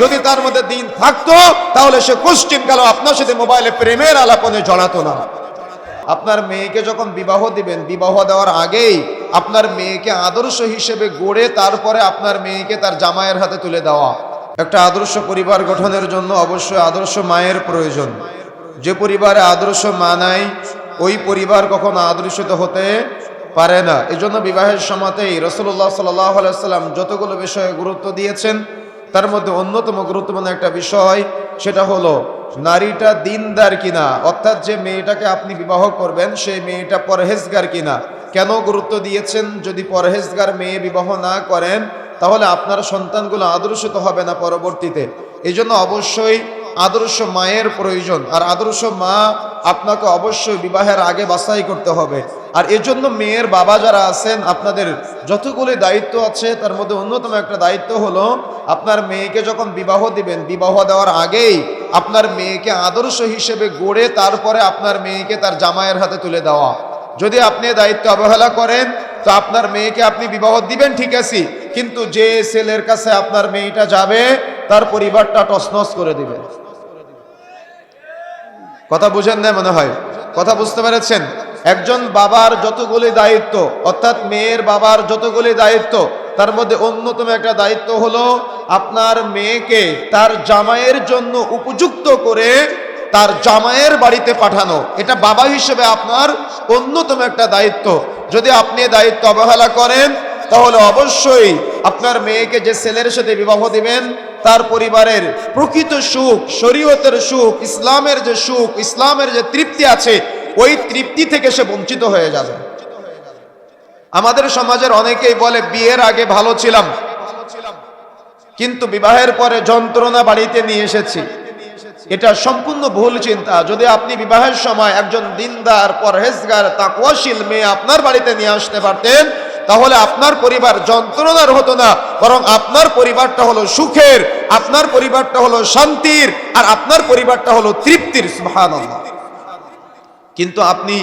যদি তার মধ্যে দিন থাকতো, তাহলে সে কোশ্চিন কালো আপনার সাথে মোবাইলে প্রেমের আলাপনে জড়াতো না। আপনার মেয়েকে যখন বিবাহ দিবেন, বিবাহ দেওয়ার আগেই আপনার মেয়েকে আদর্শ হিসেবে গড়ে তারপরে আপনার মেয়েকে তার জামাইয়ের হাতে তুলে দেওয়া। একটা আদর্শ পরিবার গঠনের জন্য অবশ্যই আদর্শ মায়ের প্রয়োজন। যে পরিবারে আদর্শ মা নাই, ওই পরিবার কখনো আদর্শিত হতে পারে না। এজন্য বিবাহের সময়তেই রসুল্লাহ সাল্লাম যতগুলো বিষয়ে গুরুত্ব দিয়েছেন তার মধ্যে অন্যতম গুরুত্বপূর্ণ একটা বিষয়, সেটা হলো, নারীটা দিনদার কিনা, অর্থাৎ যে মেয়েটাকে আপনি বিবাহ করবেন, সেই মেয়েটা পরহেজগার কিনা। কেন গুরুত্ব দিয়েছেন? যদি পরহেজগার মেয়ে বিবাহ না করেন, তাহলে আপনার সন্তানগুলো আদর্শিত হবে না পরবর্তীতে। এই অবশ্যই আদর্শ মায়ের প্রয়োজন। আর আদর্শ মা আপনাকে অবশ্যই বিবাহের আগে বাছাই করতে হবে। আর এজন্য মেয়ের বাবা যারা আছেন, আপনাদের যতগুলি দায়িত্ব আছে, তার মধ্যে অন্যতম একটা দায়িত্ব হলো, আপনার মেয়েকে যখন বিবাহ দিবেন, বিবাহ দেওয়ার আগেই আপনার মেয়েকে আদর্শ হিসেবে গড়ে তারপরে আপনার মেয়েকে তার জামাইয়ের হাতে তুলে দেওয়া। যদি আপনি দায়িত্ব অবহেলা করেন, তো আপনার মেয়েকে আপনি বিবাহ দিবেন, ঠিক আছে। কিন্তু যে ছেলের কাছে আপনার মেয়েটা যাবে, তার পরিবারটা টসনস করে দিবে। কথা বুঝেন না মনে হয়? কথা বুঝতে পেরেছেন? একজন বাবার যতগুলি দায়িত্ব, অর্থাৎ মেয়ের বাবার যতগুলি দায়িত্ব, তার মধ্যে অন্যতম একটা দায়িত্ব হলো আপনার মেয়েকে তার জামাইয়ের জন্য উপযুক্ত করে তার জামাইয়ের বাড়িতে পাঠানো। এটা বাবা হিসেবে আপনার অন্যতম একটা দায়িত্ব। যদি আপনি দায়িত্ব অবহেলা করেন, তাহলে অবশ্যই আপনার মেয়েকে যে ছেলের সাথে বিবাহ দিবেন তার পরিবারের প্রকৃত সুখ, শরীয়তের সুখ, ইসলামের যে সুখ, ইসলামের যে তৃপ্তি আছে, ওই তৃপ্তি থেকে সে বঞ্চিত হয়ে যাবে। আমাদের সমাজের অনেকেই বলে, বিয়ের আগে ভালো ছিলাম। কিন্তু বিবাহের পরে যন্ত্রণা বাড়িতে নিয়ে এসেছি। এটা সম্পূর্ণ ভুল চিন্তা। যদি আপনি বিবাহের সময় একজন দিনদার, পরহেজগার তাকুয়াশীল মেয়ে আপনার বাড়িতে নিয়ে আসতে পারতেন তাহলে আপনার পরিবার যন্ত্রণার হতো না, বরং আপনার পরিবারটা হলো সুখের, আপনার পরিবারটা হলো শান্তির, আর আপনার পরিবারটা হলো তৃপ্তির কিন্তু আপনি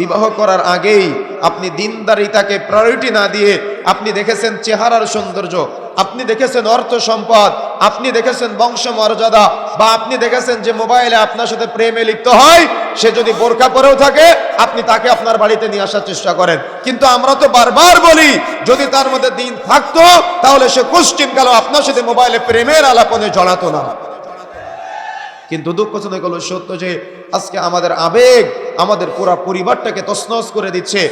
বিবাহ করার আগেই আপনি দিনদারিতাকে প্রায়োরিটি না দিয়ে আপনি দেখেছেন চেহারার সৌন্দর্য আপনি দেখেছেন অর্থ সম্পদ, আপনি দেখেছেন বংশ মর্যাদা বা আপনি দেখেছেন যে মোবাইলে আপনার সাথে প্রেমে লিপ্ত হয়, সে যদি বোরখা পরেও থাকে, আপনি তাকে আপনার বাড়িতে নিয়ে আসার চেষ্টা করেন। কিন্তু আমরা তো বারবার বলি, যদি তার মধ্যে দিন থাকতো, তাহলে সে কোশ্চিন কালো আপনার সাথে মোবাইলে প্রেমের আলাপনে জড়াতো না। কিন্তু দুঃখজনক হলো সত্য যে, আজকে আমাদের আবেগ, আমাদের পুরা পরিবারটাকে তছনছ করে দিচ্ছে।